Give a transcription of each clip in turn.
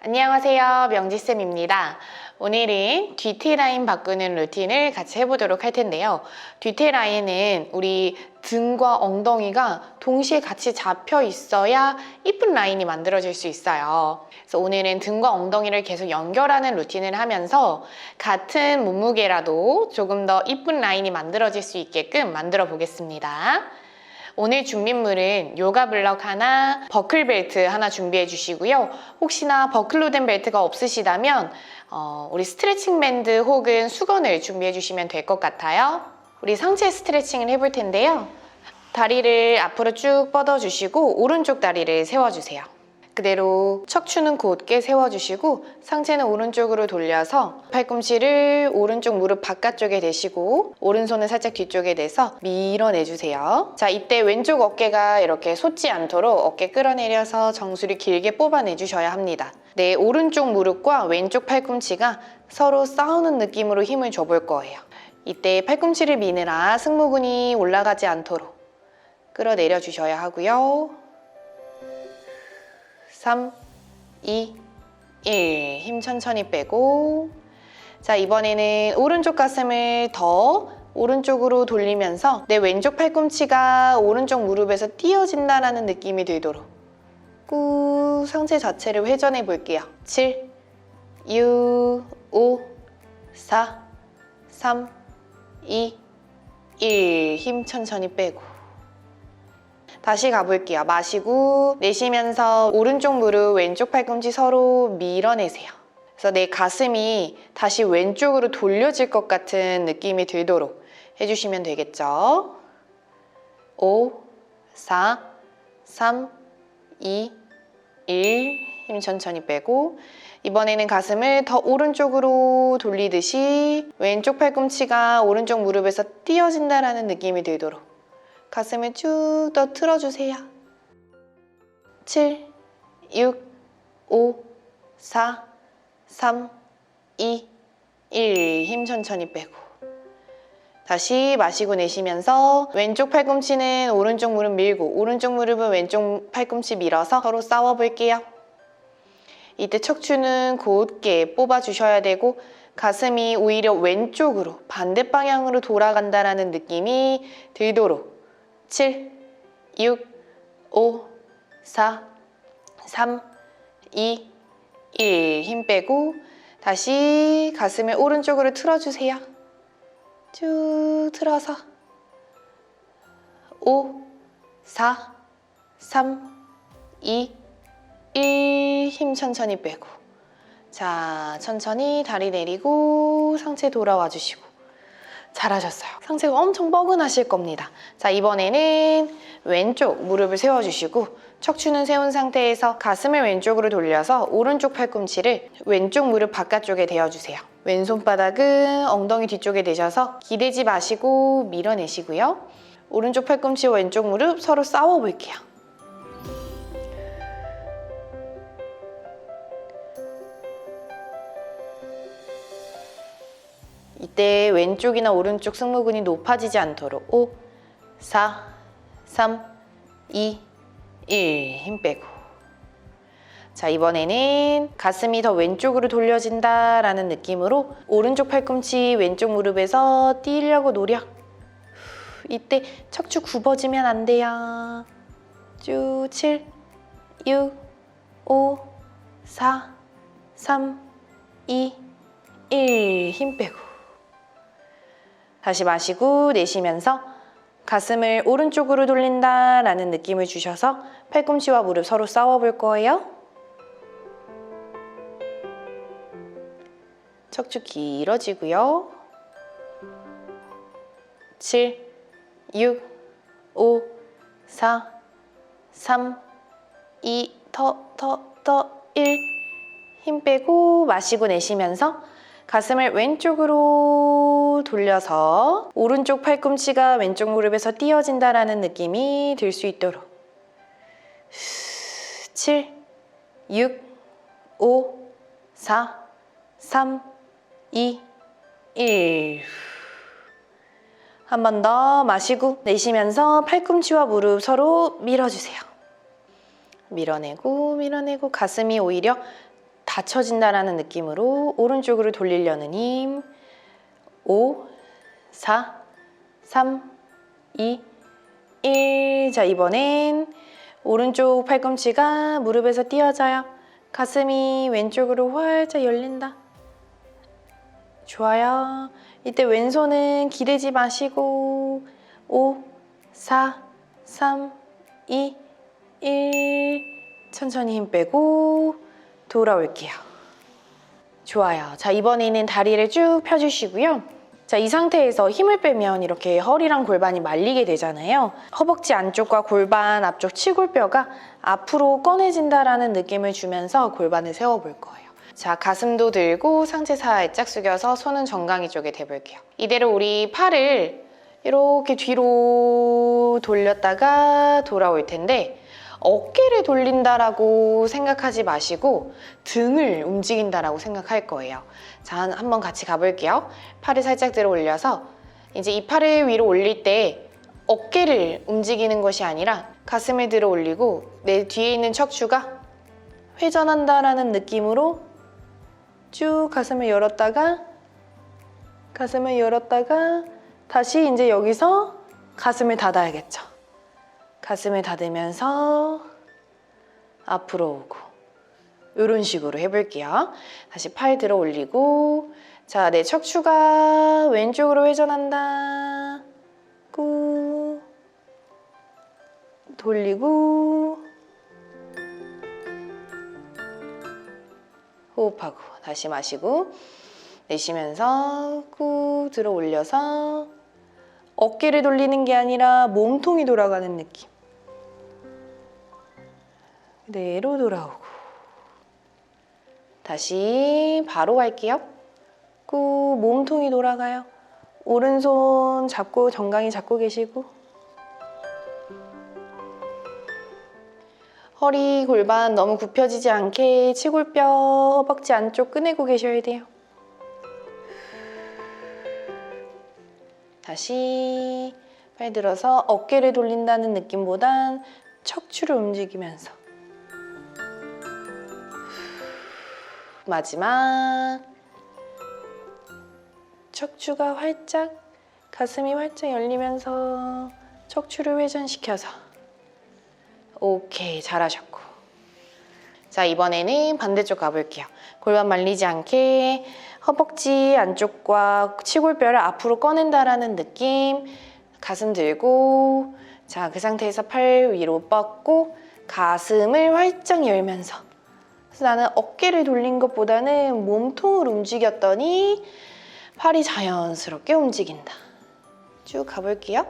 안녕하세요. 명지쌤입니다. 오늘은 뒤태 라인 바꾸는 루틴을 같이 해보도록 할 텐데요. 뒤태 라인은 우리 등과 엉덩이가 동시에 같이 잡혀 있어야 이쁜 라인이 만들어질 수 있어요. 그래서 오늘은 등과 엉덩이를 계속 연결하는 루틴을 하면서 같은 몸무게라도 조금 더 이쁜 라인이 만들어질 수 있게끔 만들어 보겠습니다. 오늘 준비물은 요가 블럭 하나, 버클 벨트 하나 준비해 주시고요. 혹시나 버클로 된 벨트가 없으시다면 어, 우리 스트레칭 밴드 혹은 수건을 준비해 주시면 될 것 같아요. 우리 상체 스트레칭을 해볼 텐데요. 다리를 앞으로 쭉 뻗어 주시고 오른쪽 다리를 세워 주세요. 그대로 척추는 곧게 세워주시고 상체는 오른쪽으로 돌려서 팔꿈치를 오른쪽 무릎 바깥쪽에 대시고 오른손은 살짝 뒤쪽에 대서 밀어내주세요. 자, 이때 왼쪽 어깨가 이렇게 솟지 않도록 어깨 끌어내려서 정수리 길게 뽑아내주셔야 합니다. 네, 오른쪽 무릎과 왼쪽 팔꿈치가 서로 싸우는 느낌으로 힘을 줘볼 거예요. 이때 팔꿈치를 미느라 승모근이 올라가지 않도록 끌어내려 주셔야 하고요. 3, 2, 1. 힘 천천히 빼고. 자, 이번에는 오른쪽 가슴을 더 오른쪽으로 돌리면서 내 왼쪽 팔꿈치가 오른쪽 무릎에서 띄어진다라는 느낌이 들도록 꾹 상체 자체를 회전해 볼게요. 7, 6, 5, 4, 3, 2, 1. 힘 천천히 빼고. 다시 가볼게요. 마시고 내쉬면서 오른쪽 무릎, 왼쪽 팔꿈치 서로 밀어내세요. 그래서 내 가슴이 다시 왼쪽으로 돌려질 것 같은 느낌이 들도록 해주시면 되겠죠. 5, 4, 3, 2, 1. 힘 천천히 빼고 이번에는 가슴을 더 오른쪽으로 돌리듯이 왼쪽 팔꿈치가 오른쪽 무릎에서 띄어진다라는 느낌이 들도록 가슴을 쭉 더 틀어주세요. 7, 6, 5, 4, 3, 2, 1. 힘 천천히 빼고. 다시 마시고 내쉬면서 왼쪽 팔꿈치는 오른쪽 무릎 밀고 오른쪽 무릎은 왼쪽 팔꿈치 밀어서 서로 싸워볼게요. 이때 척추는 곧게 뽑아주셔야 되고 가슴이 오히려 왼쪽으로 반대 방향으로 돌아간다라는 느낌이 들도록 7, 6, 5, 4, 3, 2, 1. 힘 빼고 다시 가슴을 오른쪽으로 틀어주세요. 쭉 틀어서 5, 4, 3, 2, 1. 힘 천천히 빼고 자, 천천히 다리 내리고 상체 돌아와 주시고 잘하셨어요. 상체가 엄청 뻐근하실 겁니다. 자, 이번에는 왼쪽 무릎을 세워주시고 척추는 세운 상태에서 가슴을 왼쪽으로 돌려서 오른쪽 팔꿈치를 왼쪽 무릎 바깥쪽에 대어주세요. 왼손바닥은 엉덩이 뒤쪽에 대셔서 기대지 마시고 밀어내시고요. 오른쪽 팔꿈치와 왼쪽 무릎 서로 싸워볼게요. 이때 왼쪽이나 오른쪽 승모근이 높아지지 않도록 5, 4, 3, 2, 1. 힘 빼고. 자, 이번에는 가슴이 더 왼쪽으로 돌려진다 라는 느낌으로 오른쪽 팔꿈치 왼쪽 무릎에서 뛰려고 노력. 이때 척추 굽어지면 안 돼요. 쭉 7, 6, 5, 4, 3, 2, 1. 힘 빼고. 다시 마시고 내쉬면서 가슴을 오른쪽으로 돌린다 라는 느낌을 주셔서 팔꿈치와 무릎 서로 싸워볼 거예요. 척추 길어지고요. 7, 6, 5, 4, 3, 2, 더, 더, 더, 1. 힘 빼고 마시고 내쉬면서 가슴을 왼쪽으로 돌려서 오른쪽 팔꿈치가 왼쪽 무릎에서 띄어진다라는 느낌이 들 수 있도록 7, 6, 5, 4, 3, 2, 1. 한 번 더 마시고 내쉬면서 팔꿈치와 무릎 서로 밀어주세요. 밀어내고 밀어내고 가슴이 오히려 다 받쳐진다라는 느낌으로 오른쪽으로 돌리려는 힘. 5, 4, 3, 2, 1. 자, 이번엔 오른쪽 팔꿈치가 무릎에서 띄어져요. 가슴이 왼쪽으로 활짝 열린다. 좋아요. 이때 왼손은 기대지 마시고 5, 4, 3, 2, 1. 천천히 힘 빼고 돌아올게요. 좋아요. 자, 이번에는 다리를 쭉 펴주시고요. 자, 이 상태에서 힘을 빼면 이렇게 허리랑 골반이 말리게 되잖아요. 허벅지 안쪽과 골반 앞쪽 치골뼈가 앞으로 꺼내진다라는 느낌을 주면서 골반을 세워볼 거예요. 자, 가슴도 들고 상체 살짝 숙여서 손은 정강이 쪽에 대볼게요. 이대로 우리 팔을 이렇게 뒤로 돌렸다가 돌아올 텐데 어깨를 돌린다라고 생각하지 마시고 등을 움직인다라고 생각할 거예요. 자, 한- 한번 같이 가볼게요. 팔을 살짝 들어 올려서 이제 이 팔을 위로 올릴 때 어깨를 움직이는 것이 아니라 가슴을 들어 올리고 내 뒤에 있는 척추가 회전한다라는 느낌으로 쭉 가슴을 열었다가 가슴을 열었다가 다시 이제 여기서 가슴을 닫아야겠죠. 가슴을 닫으면서 앞으로 오고 이런 식으로 해볼게요. 다시 팔 들어 올리고 자, 내 척추가 왼쪽으로 회전한다. 꾹 돌리고 호흡하고 다시 마시고 내쉬면서 꾹 들어 올려서 어깨를 돌리는 게 아니라 몸통이 돌아가는 느낌. 그대로 돌아오고. 다시 바로 갈게요. 꾹 몸통이 돌아가요. 오른손 잡고 정강이 잡고 계시고. 허리, 골반 너무 굽혀지지 않게 치골뼈, 허벅지 안쪽 꺼내고 계셔야 돼요. 다시 팔 들어서 어깨를 돌린다는 느낌보단 척추를 움직이면서 마지막. 척추가 활짝 가슴이 활짝 열리면서 척추를 회전시켜서. 오케이 잘하셨고. 자 이번에는 반대쪽 가볼게요. 골반 말리지 않게 허벅지 안쪽과 치골뼈를 앞으로 꺼낸다라는 느낌. 가슴 들고 자 그 상태에서 팔 위로 뻗고 가슴을 활짝 열면서 그래서 나는 어깨를 돌린 것보다는 몸통을 움직였더니 팔이 자연스럽게 움직인다. 쭉 가볼게요.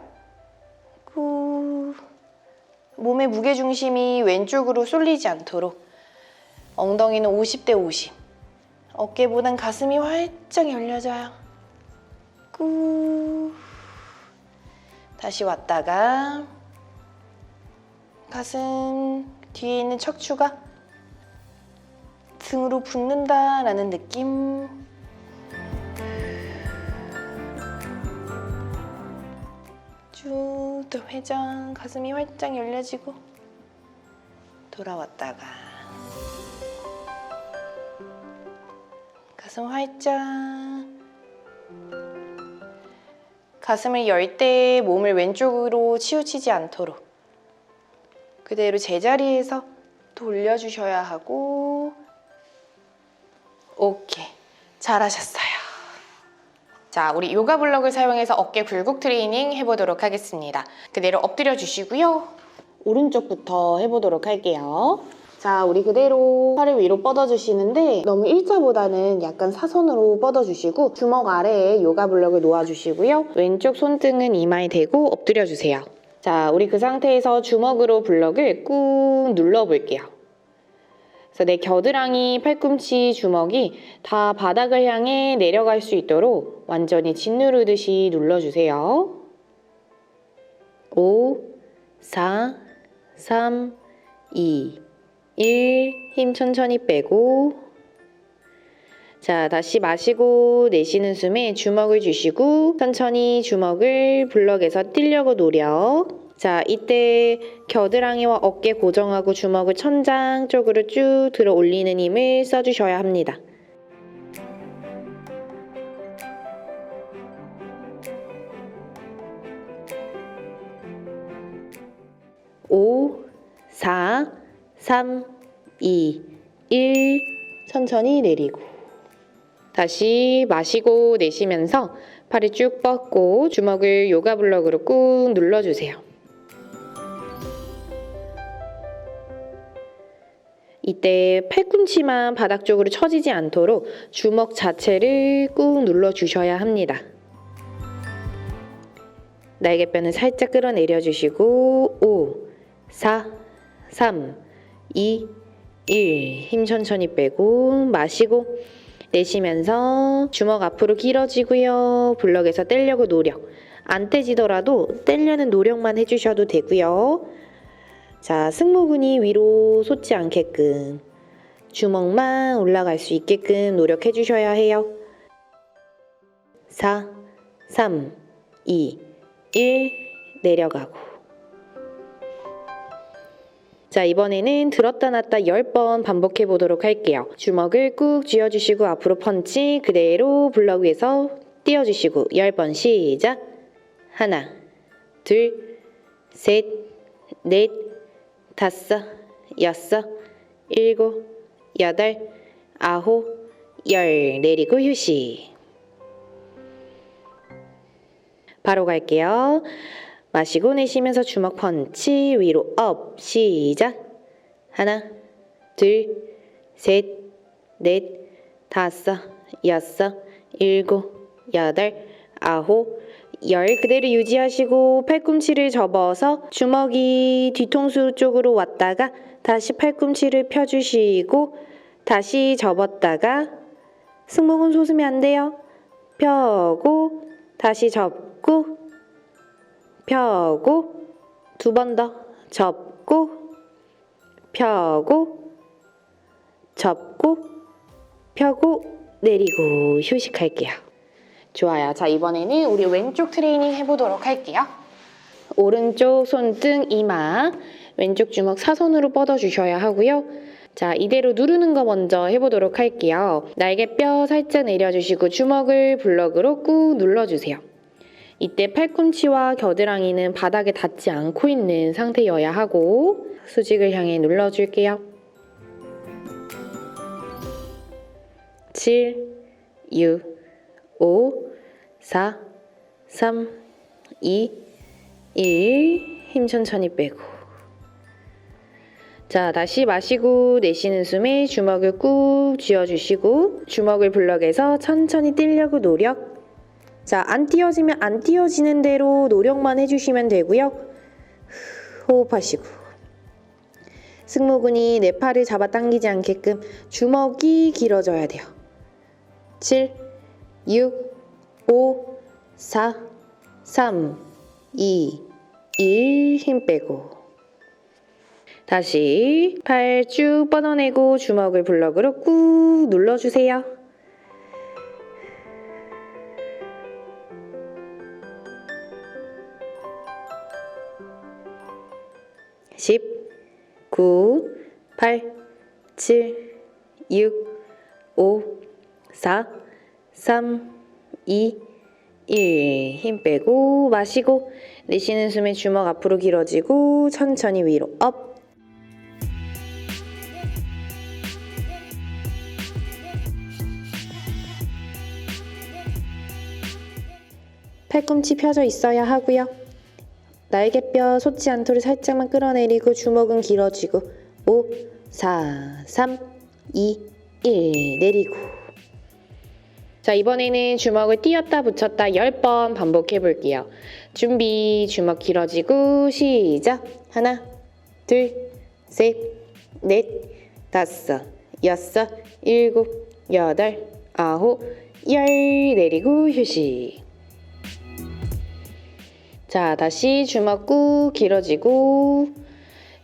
꾹 몸의 무게중심이 왼쪽으로 쏠리지 않도록. 엉덩이는 50대 50 어깨보단 가슴이 활짝 열려져요. 꾹 다시 왔다가 가슴 뒤에 있는 척추가 등으로 붙는다라는 느낌? 쭉 또 회전 가슴이 활짝 열려지고 돌아왔다가 가슴 활짝 가슴을 열 때 몸을 왼쪽으로 치우치지 않도록 그대로 제자리에서 돌려주셔야 하고 오케이 잘하셨어요. 자, 우리 요가 블럭을 사용해서 어깨 굴곡 트레이닝 해보도록 하겠습니다. 그대로 엎드려 주시고요. 오른쪽부터 해보도록 할게요. 자, 우리 그대로 팔을 위로 뻗어주시는데 너무 일자보다는 약간 사선으로 뻗어주시고 주먹 아래에 요가 블럭을 놓아주시고요. 왼쪽 손등은 이마에 대고 엎드려 주세요. 자, 우리 그 상태에서 주먹으로 블럭을 꾹 눌러볼게요. 그래서 내 겨드랑이, 팔꿈치, 주먹이 다 바닥을 향해 내려갈 수 있도록 완전히 짓누르듯이 눌러주세요. 5, 4, 3, 2, 1. 힘 천천히 빼고. 자, 다시 마시고 내쉬는 숨에 주먹을 주시고 천천히 주먹을 블럭에서 띄려고 노려. 자, 이때 겨드랑이와 어깨 고정하고 주먹을 천장 쪽으로 쭉 들어 올리는 힘을 써주셔야 합니다. 오, 사, 삼, 이, 일. 천천히 내리고. 다시 마시고 내쉬면서 팔을 쭉 뻗고 주먹을 요가 블럭으로 꾹 눌러주세요. 이때 팔꿈치만 바닥 쪽으로 처지지 않도록 주먹 자체를 꾹 눌러 주셔야 합니다. 날개뼈는 살짝 끌어내려 주시고 5, 4, 3, 2, 1. 힘 천천히 빼고 마시고 내쉬면서 주먹 앞으로 길어지고요. 블럭에서 떼려고 노력. 안 떼지더라도 떼려는 노력만 해주셔도 되고요. 자, 승모근이 위로 솟지 않게끔 주먹만 올라갈 수 있게끔 노력해 주셔야 해요. 4, 3, 2, 1 내려가고 자, 이번에는 들었다 놨다 10번 반복해 보도록 할게요. 주먹을 꾹 쥐어주시고 앞으로 펀치 그대로 블럭 위에서 띄워주시고 10번 시작 하나 둘 셋 넷 다섯 여섯 일곱 여덟 아홉 열. 내리고 휴식. 바로 갈게요. 마시고 내쉬면서 주먹 펀치 위로 업. 시작. 하나 둘 셋 넷 다섯 여섯 일곱 여덟 아홉 열 그대로 유지하시고 팔꿈치를 접어서 주먹이 뒤통수 쪽으로 왔다가 다시 팔꿈치를 펴주시고 다시 접었다가 승모근 솟으면 안 돼요. 펴고 다시 접고 펴고 두 번 더 접고 펴고 접고 펴고 내리고 휴식할게요. 좋아요. 자, 이번에는 우리 왼쪽 트레이닝 해보도록 할게요. 오른쪽 손등 이마, 왼쪽 주먹 사선으로 뻗어주셔야 하고요. 자, 이대로 누르는 거 먼저 해보도록 할게요. 날개뼈 살짝 내려주시고 주먹을 블럭으로 꾹 눌러주세요. 이때 팔꿈치와 겨드랑이는 바닥에 닿지 않고 있는 상태여야 하고 수직을 향해 눌러줄게요. 7, 6, 5, 4, 3, 2, 1. 힘 천천히 빼고. 자, 다시 마시고 내쉬는 숨에 주먹을 꾹 쥐어주시고 주먹을 블럭에서 천천히 떼려고 노력. 자, 안 띄어지면 안 띄어지는 대로 노력만 해주시면 되고요. 호흡하시고. 승모근이 내 팔을 잡아당기지 않게끔 주먹이 길어져야 돼요. 7, 6, 5, 4, 3, 2, 1. 힘 빼고. 다시 팔 쭉 뻗어내고 주먹을 블럭으로 꾹 눌러주세요. 10, 9, 8, 7, 6, 5, 4, 3, 2, 1. 힘 빼고 마시고 내쉬는 숨에 주먹 앞으로 길어지고 천천히 위로 업. 팔꿈치 펴져 있어야 하고요. 날개뼈 솟지 않도록 살짝만 끌어내리고 주먹은 길어지고 5, 4, 3, 2, 1 내리고 자 이번에는 주먹을 띄었다 붙였다 10번 반복해 볼게요. 준비 주먹 길어지고 시작. 하나 둘 셋 넷 다섯 여섯 일곱 여덟 아홉 열 내리고 휴식. 자, 다시 주먹 꾹 길어지고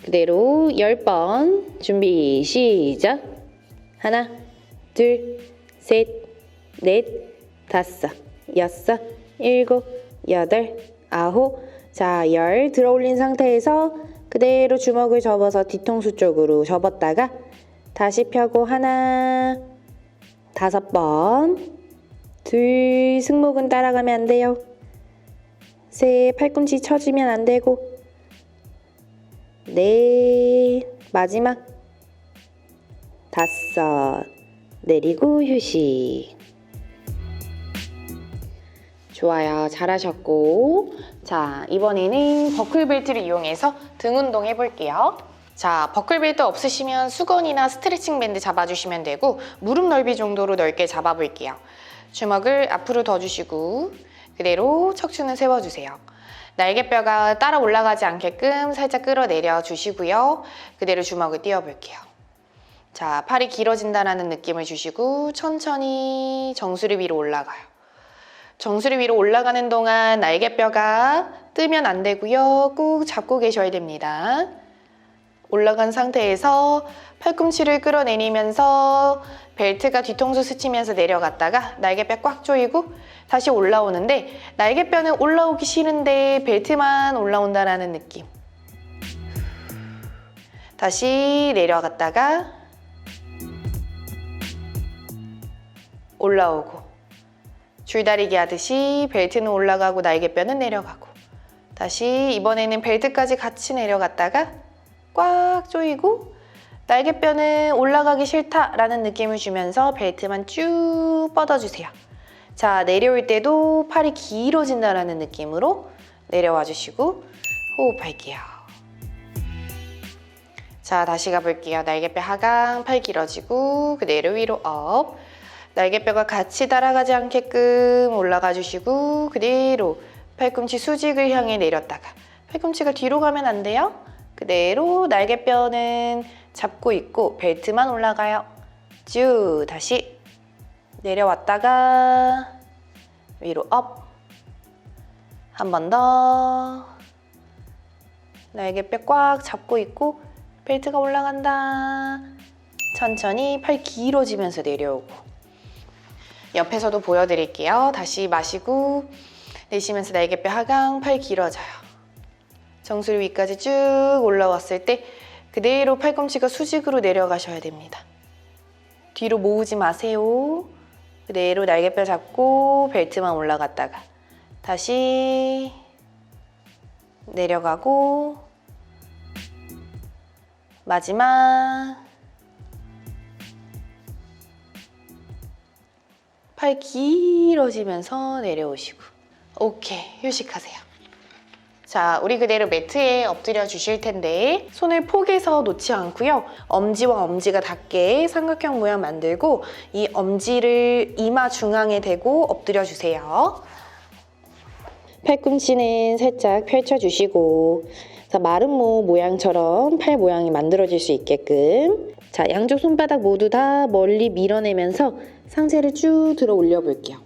그대로 10번 준비 시작. 하나 둘 셋 넷 다섯 여섯 일곱 여덟 아홉 자, 열 들어 올린 상태에서 그대로 주먹을 접어서 뒤통수 쪽으로 접었다가 다시 펴고 하나, 다섯 번, 둘, 승모근 따라가면 안 돼요. 셋, 팔꿈치 처지면 안 되고, 넷, 마지막, 다섯, 내리고 휴식. 좋아요. 잘하셨고. 자, 이번에는 버클벨트를 이용해서 등 운동 해볼게요. 자, 버클벨트 없으시면 수건이나 스트레칭 밴드 잡아주시면 되고, 무릎 넓이 정도로 넓게 잡아볼게요. 주먹을 앞으로 더 주시고, 그대로 척추는 세워주세요. 날개뼈가 따라 올라가지 않게끔 살짝 끌어내려 주시고요. 그대로 주먹을 띄워볼게요. 자, 팔이 길어진다는 느낌을 주시고, 천천히 정수리 위로 올라가요. 정수리 위로 올라가는 동안 날개뼈가 뜨면 안 되고요. 꾹 잡고 계셔야 됩니다. 올라간 상태에서 팔꿈치를 끌어내리면서 벨트가 뒤통수 스치면서 내려갔다가 날개뼈 꽉 조이고 다시 올라오는데 날개뼈는 올라오기 싫은데 벨트만 올라온다라는 느낌. 다시 내려갔다가 올라오고 줄다리기 하듯이 벨트는 올라가고 날개뼈는 내려가고 다시 이번에는 벨트까지 같이 내려갔다가 꽉 조이고 날개뼈는 올라가기 싫다라는 느낌을 주면서 벨트만 쭉 뻗어주세요. 자 내려올 때도 팔이 길어진다라는 느낌으로 내려와 주시고 호흡할게요. 자 다시 가볼게요. 날개뼈 하강, 팔 길어지고 그대로 위로 업 날개뼈가 같이 따라가지 않게끔 올라가 주시고 그대로 팔꿈치 수직을 향해 내렸다가 팔꿈치가 뒤로 가면 안 돼요. 그대로 날개뼈는 잡고 있고 벨트만 올라가요. 쭉 다시 내려왔다가 위로 업. 한 번 더. 날개뼈 꽉 잡고 있고 벨트가 올라간다. 천천히 팔 길어지면서 내려오고. 옆에서도 보여드릴게요. 다시 마시고 내쉬면서 날개뼈 하강, 팔 길어져요. 정수리 위까지 쭉 올라왔을 때 그대로 팔꿈치가 수직으로 내려가셔야 됩니다. 뒤로 모으지 마세요. 그대로 날개뼈 잡고 벨트만 올라갔다가 다시 내려가고 마지막 팔 길어지면서 내려오시고. 오케이 휴식하세요. 자 우리 그대로 매트에 엎드려 주실 텐데 손을 폭에서 놓지 않고요. 엄지와 엄지가 닿게 삼각형 모양 만들고 이 엄지를 이마 중앙에 대고 엎드려 주세요. 팔꿈치는 살짝 펼쳐주시고. 자, 마름모 모양처럼 팔 모양이 만들어질 수 있게끔. 자 양쪽 손바닥 모두 다 멀리 밀어내면서 상체를 쭉 들어 올려 볼게요.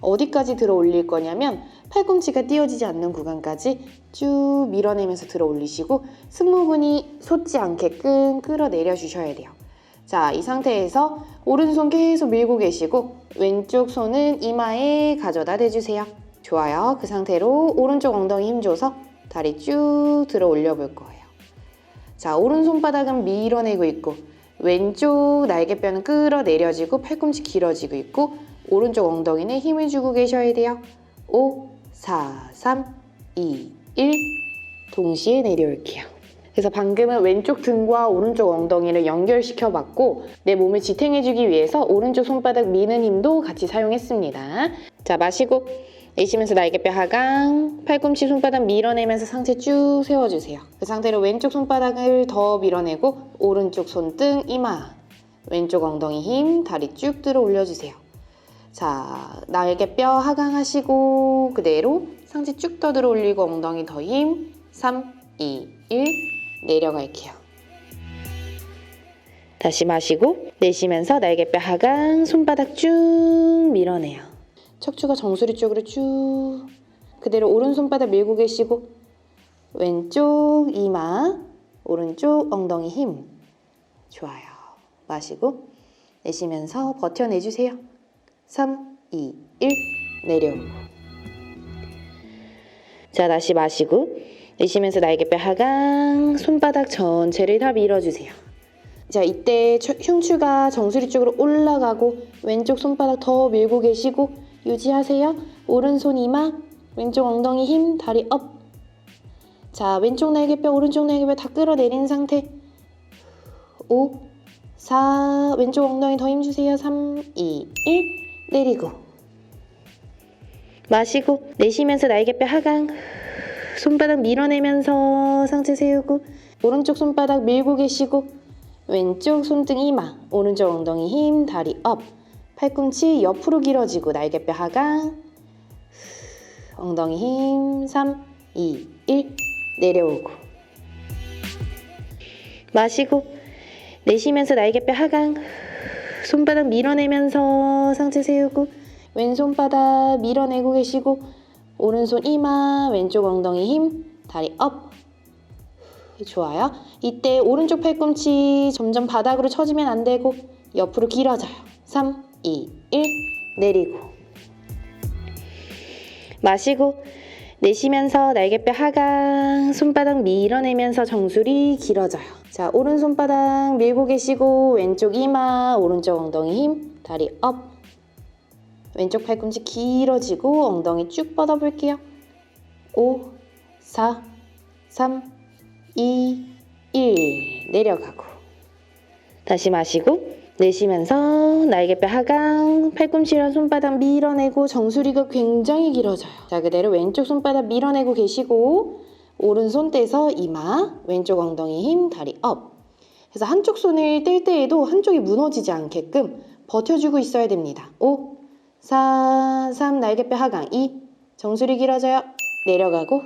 어디까지 들어 올릴 거냐면 팔꿈치가 띄어지지 않는 구간까지 쭉 밀어내면서 들어 올리시고 승모근이 솟지 않게끔 끌어내려 주셔야 돼요. 자, 이 상태에서 오른손 계속 밀고 계시고 왼쪽 손은 이마에 가져다 대주세요. 좋아요. 그 상태로 오른쪽 엉덩이 힘줘서 다리 쭉 들어 올려 볼 거예요. 자, 오른손바닥은 밀어내고 있고 왼쪽 날개뼈는 끌어내려지고 팔꿈치 길어지고 있고 오른쪽 엉덩이는 힘을 주고 계셔야 돼요. 5, 4, 3, 2, 1 동시에 내려올게요. 그래서 방금은 왼쪽 등과 오른쪽 엉덩이를 연결시켜 봤고 내 몸을 지탱해주기 위해서 오른쪽 손바닥 미는 힘도 같이 사용했습니다. 자 마시고 내쉬면서 날개뼈 하강, 팔꿈치 손바닥 밀어내면서 상체 쭉 세워주세요. 그 상태로 왼쪽 손바닥을 더 밀어내고 오른쪽 손등, 이마, 왼쪽 엉덩이 힘, 다리 쭉 들어 올려주세요. 자, 날개뼈 하강하시고 그대로 상체 쭉 떠들어 올리고 엉덩이 더 힘, 3, 2, 1 내려갈게요. 다시 마시고 내쉬면서 날개뼈 하강, 손바닥 쭉 밀어내요. 척추가 정수리 쪽으로 쭉 그대로 오른손바닥 밀고 계시고 왼쪽 이마 오른쪽 엉덩이 힘. 좋아요. 마시고 내쉬면서 버텨내주세요. 3, 2, 1 내려오고 자, 다시 마시고 내쉬면서 날개뼈 하강, 손바닥 전체를 다 밀어주세요. 자, 이때 추- 흉추가 정수리 쪽으로 올라가고 왼쪽 손바닥 더 밀고 계시고 유지하세요. 오른손 이마, 왼쪽 엉덩이 힘, 다리 업. 자, 왼쪽 날개뼈, 오른쪽 날개뼈 다 끌어내린 상태. 5, 4, 왼쪽 엉덩이 더 힘주세요. 3, 2, 1, 내리고. 마시고, 내쉬면서 날개뼈 하강. 손바닥 밀어내면서 상체 세우고, 오른쪽 손바닥 밀고 계시고, 왼쪽 손등 이마, 오른쪽 엉덩이 힘, 다리 업. 팔꿈치 옆으로 길어지고, 날개뼈 하강. 엉덩이 힘, 3, 2, 1, 내려오고. 마시고, 내쉬면서 날개뼈 하강. 손바닥 밀어내면서 상체 세우고, 왼손바닥 밀어내고 계시고, 오른손 이마, 왼쪽 엉덩이 힘, 다리 업. 좋아요. 이때 오른쪽 팔꿈치 점점 바닥으로 처지면 안 되고, 옆으로 길어져요. 3, 2, 1, 내리고. 마시고, 내쉬면서 날개뼈 하강, 손바닥 밀어내면서 정수리 길어져요. 자, 오른손바닥 밀고 계시고, 왼쪽 이마, 오른쪽 엉덩이 힘, 다리 업. 왼쪽 팔꿈치 길어지고, 엉덩이 쭉 뻗어 볼게요. 5, 4, 3, 2, 1. 내려가고. 다시 마시고, 내쉬면서 날개뼈 하강, 팔꿈치랑 손바닥 밀어내고 정수리가 굉장히 길어져요. 자, 그대로 왼쪽 손바닥 밀어내고 계시고 오른손 떼서 이마, 왼쪽 엉덩이 힘, 다리 업. 그래서 한쪽 손을 뗄 때에도 한쪽이 무너지지 않게끔 버텨주고 있어야 됩니다. 5, 4, 3, 날개뼈 하강, 2, 정수리 길어져요. 내려가고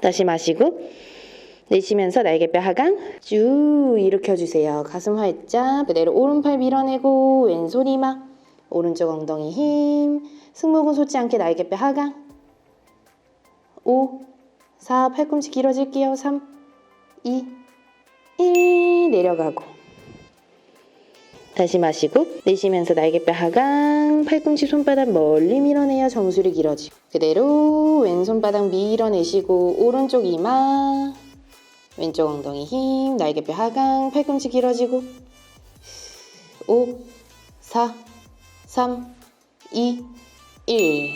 다시 마시고 내쉬면서 날개뼈 하강 쭉 일으켜주세요. 가슴 활짝 그대로 오른팔 밀어내고 왼손 이마 오른쪽 엉덩이 힘 승모근 솟지 않게 날개뼈 하강 5 4 팔꿈치 길어질게요. 3 2 1 내려가고 다시 마시고 내쉬면서 날개뼈 하강 팔꿈치 손바닥 멀리 밀어내요. 정수리 길어지고 그대로 왼손바닥 밀어내시고 오른쪽 이마 왼쪽 엉덩이 힘, 날개뼈 하강, 팔꿈치 길어지고 5, 4, 3, 2, 1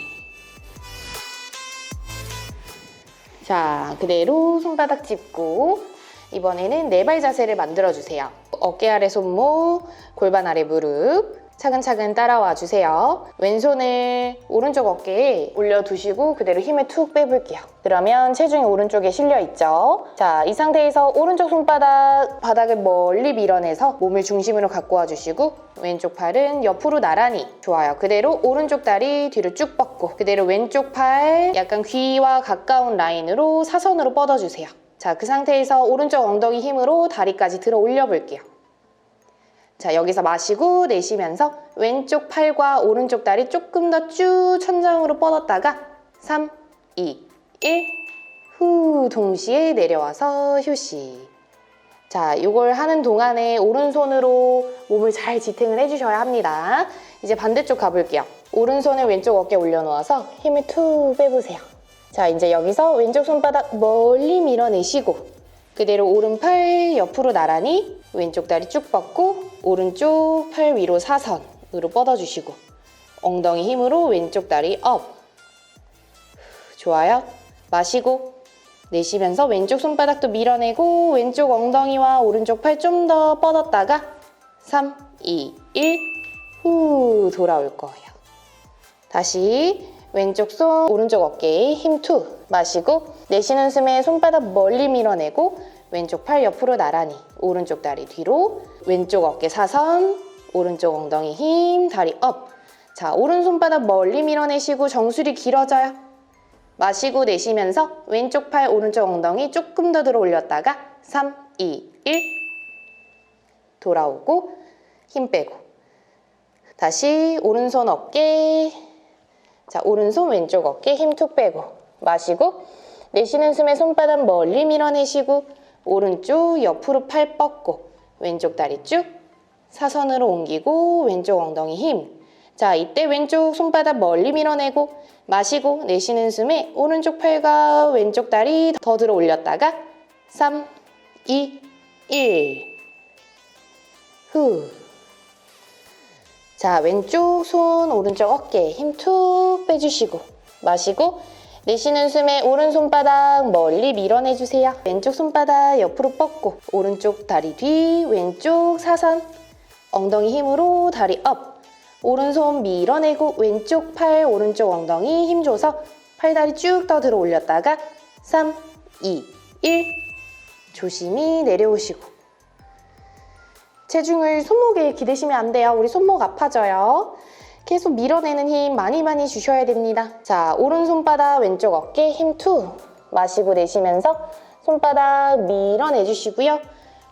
자, 그대로 손바닥 짚고 이번에는 네 발 자세를 만들어주세요. 어깨 아래 손목, 골반 아래 무릎 차근차근 따라와 주세요. 왼손을 오른쪽 어깨에 올려두시고 그대로 힘을 툭 빼볼게요. 그러면 체중이 오른쪽에 실려 있죠. 자, 이 상태에서 오른쪽 손바닥 바닥을 멀리 밀어내서 몸을 중심으로 갖고 와주시고 왼쪽 팔은 옆으로 나란히 좋아요. 그대로 오른쪽 다리 뒤로 쭉 뻗고 그대로 왼쪽 팔 약간 귀와 가까운 라인으로 사선으로 뻗어주세요. 자, 그 상태에서 오른쪽 엉덩이 힘으로 다리까지 들어 올려볼게요. 자, 여기서 마시고 내쉬면서 왼쪽 팔과 오른쪽 다리 조금 더 쭉 천장으로 뻗었다가 3, 2, 1, 후 동시에 내려와서 휴식. 자, 이걸 하는 동안에 오른손으로 몸을 잘 지탱을 해주셔야 합니다. 이제 반대쪽 가볼게요. 오른손을 왼쪽 어깨 올려놓아서 힘을 툭 빼보세요. 자, 이제 여기서 왼쪽 손바닥 멀리 밀어내시고 그대로 오른팔 옆으로 나란히 왼쪽 다리 쭉 뻗고 오른쪽 팔 위로 사선으로 뻗어주시고 엉덩이 힘으로 왼쪽 다리 업. 좋아요. 마시고 내쉬면서 왼쪽 손바닥도 밀어내고 왼쪽 엉덩이와 오른쪽 팔 좀 더 뻗었다가 3, 2, 1 후 돌아올 거예요. 다시 왼쪽 손 오른쪽 어깨에 힘 투 마시고 내쉬는 숨에 손바닥 멀리 밀어내고 왼쪽 팔 옆으로 나란히 오른쪽 다리 뒤로 왼쪽 어깨 사선 오른쪽 엉덩이 힘 다리 업 자 오른손바닥 멀리 밀어내시고 정수리 길어져요. 마시고 내쉬면서 왼쪽 팔 오른쪽 엉덩이 조금 더 들어 올렸다가 3 2 1 돌아오고 힘 빼고. 다시 오른손 어깨. 자, 오른손 왼쪽 어깨 힘 툭 빼고 마시고 내쉬는 숨에 손바닥 멀리 밀어내시고 오른쪽 옆으로 팔 뻗고 왼쪽 다리 쭉 사선으로 옮기고 왼쪽 엉덩이 힘 자, 이때 왼쪽 손바닥 멀리 밀어내고 마시고 내쉬는 숨에 오른쪽 팔과 왼쪽 다리 더 들어 올렸다가 3, 2, 1. 후. 자, 왼쪽 손, 오른쪽 어깨 힘 툭 빼주시고 마시고 내쉬는 숨에 오른 손바닥 멀리 밀어내주세요. 왼쪽 손바닥 옆으로 뻗고 오른쪽 다리 뒤, 왼쪽 사선 엉덩이 힘으로 다리 업 오른손 밀어내고 왼쪽 팔, 오른쪽 엉덩이 힘 줘서 팔다리 쭉더 들어 올렸다가 3, 2, 1 조심히 내려오시고 체중을 손목에 기대시면 안 돼요. 우리 손목 아파져요. 계속 밀어내는 힘 많이 많이 주셔야 됩니다. 자, 오른 손바닥 왼쪽 어깨 힘 투. 마시고 내쉬면서 손바닥 밀어내주시고요.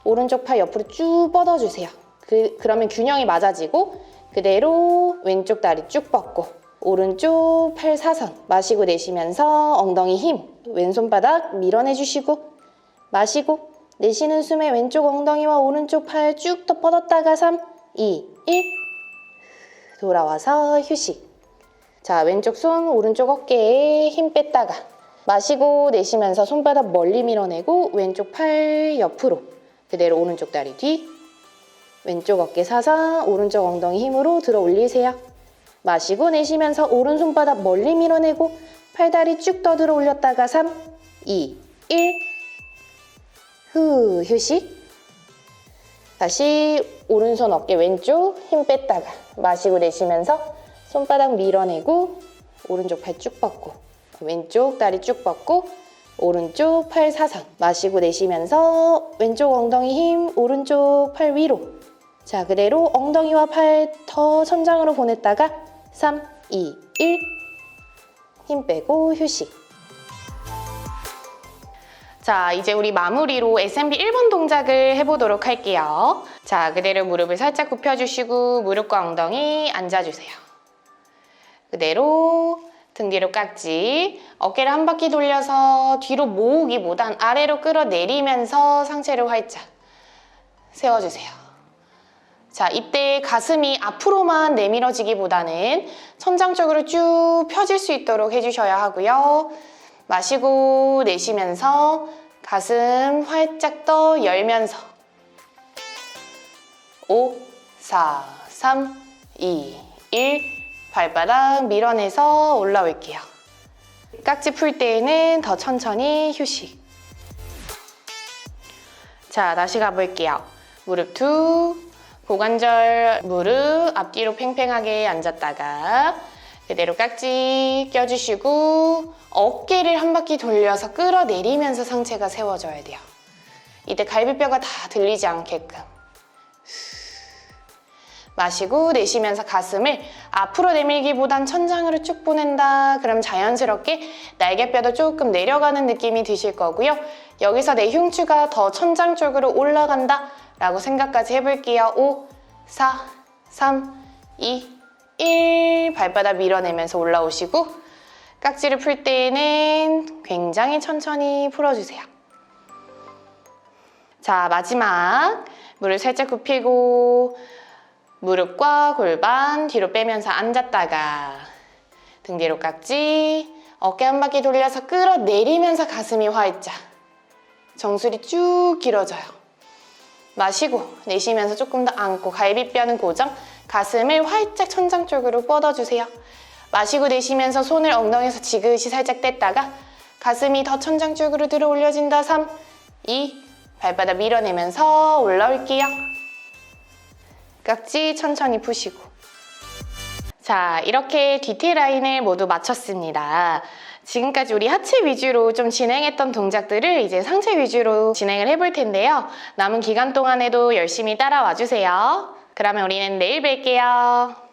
오른쪽 팔 옆으로 쭉 뻗어주세요. 그, 그러면 균형이 맞아지고 그대로 왼쪽 다리 쭉 뻗고 오른쪽 팔 사선 마시고 내쉬면서 엉덩이 힘 왼손바닥 밀어내주시고 마시고 내쉬는 숨에 왼쪽 엉덩이와 오른쪽 팔 쭉 더 뻗었다가 3, 2, 1 돌아와서 휴식. 자 왼쪽 손 오른쪽 어깨에 힘 뺐다가 마시고 내쉬면서 손바닥 멀리 밀어내고 왼쪽 팔 옆으로 그대로 오른쪽 다리 뒤 왼쪽 어깨 사선 오른쪽 엉덩이 힘으로 들어 올리세요. 마시고 내쉬면서 오른 손바닥 멀리 밀어내고 팔다리 쭉더 들어 올렸다가 3, 2, 1 후, 휴식. 다시 오른손 어깨 왼쪽 힘 뺐다가 마시고 내쉬면서 손바닥 밀어내고 오른쪽 팔 쭉 뻗고 왼쪽 다리 쭉 뻗고 오른쪽 팔 사선 마시고 내쉬면서 왼쪽 엉덩이 힘 오른쪽 팔 위로. 자 그대로 엉덩이와 팔 더 천장으로 보냈다가 3, 2, 1 힘 빼고 휴식 자, 이제 우리 마무리로 SMB 1번 동작을 해보도록 할게요. 자, 그대로 무릎을 살짝 굽혀주시고 무릎과 엉덩이 앉아주세요. 그대로 등 뒤로 깍지, 어깨를 한 바퀴 돌려서 뒤로 모으기보단 아래로 끌어내리면서 상체를 활짝 세워주세요. 자, 이때 가슴이 앞으로만 내밀어지기보다는 천장 쪽으로 쭉 펴질 수 있도록 해주셔야 하고요. 마시고 내쉬면서 가슴 활짝 떠 열면서 5, 4, 3, 2, 1 발바닥 밀어내서 올라올게요. 깍지 풀 때에는 더 천천히 휴식. 자, 다시 가볼게요. 무릎 투, 고관절 무릎 앞뒤로 팽팽하게 앉았다가 그대로 깍지 껴주시고 어깨를 한 바퀴 돌려서 끌어내리면서 상체가 세워져야 돼요. 이때 갈비뼈가 다 들리지 않게끔 마시고 내쉬면서 가슴을 앞으로 내밀기보단 천장으로 쭉 보낸다. 그럼 자연스럽게 날개뼈도 조금 내려가는 느낌이 드실 거고요. 여기서 내 흉추가 더 천장 쪽으로 올라간다. 라고 생각까지 해볼게요. 5, 4, 3, 2, 1 발바닥 밀어내면서 올라오시고 깍지를 풀 때는 굉장히 천천히 풀어주세요. 자 마지막 무릎 살짝 굽히고 무릎과 골반 뒤로 빼면서 앉았다가 등 뒤로 깍지 어깨 한 바퀴 돌려서 끌어내리면서 가슴이 활짝 정수리 쭉 길어져요. 마시고 내쉬면서 조금 더 안고 갈비뼈는 고정 가슴을 활짝 천장 쪽으로 뻗어주세요. 마시고 내쉬면서 손을 엉덩이에서 지그시 살짝 뗐다가 가슴이 더 천장 쪽으로 들어 올려진다. 3, 2, 발바닥 밀어내면서 올라올게요. 깍지 천천히 푸시고. 자, 이렇게 뒤태 라인을 모두 마쳤습니다. 지금까지 우리 하체 위주로 좀 진행했던 동작들을 이제 상체 위주로 진행을 해볼 텐데요. 남은 기간 동안에도 열심히 따라와 주세요. 그러면 우리는 내일 뵐게요.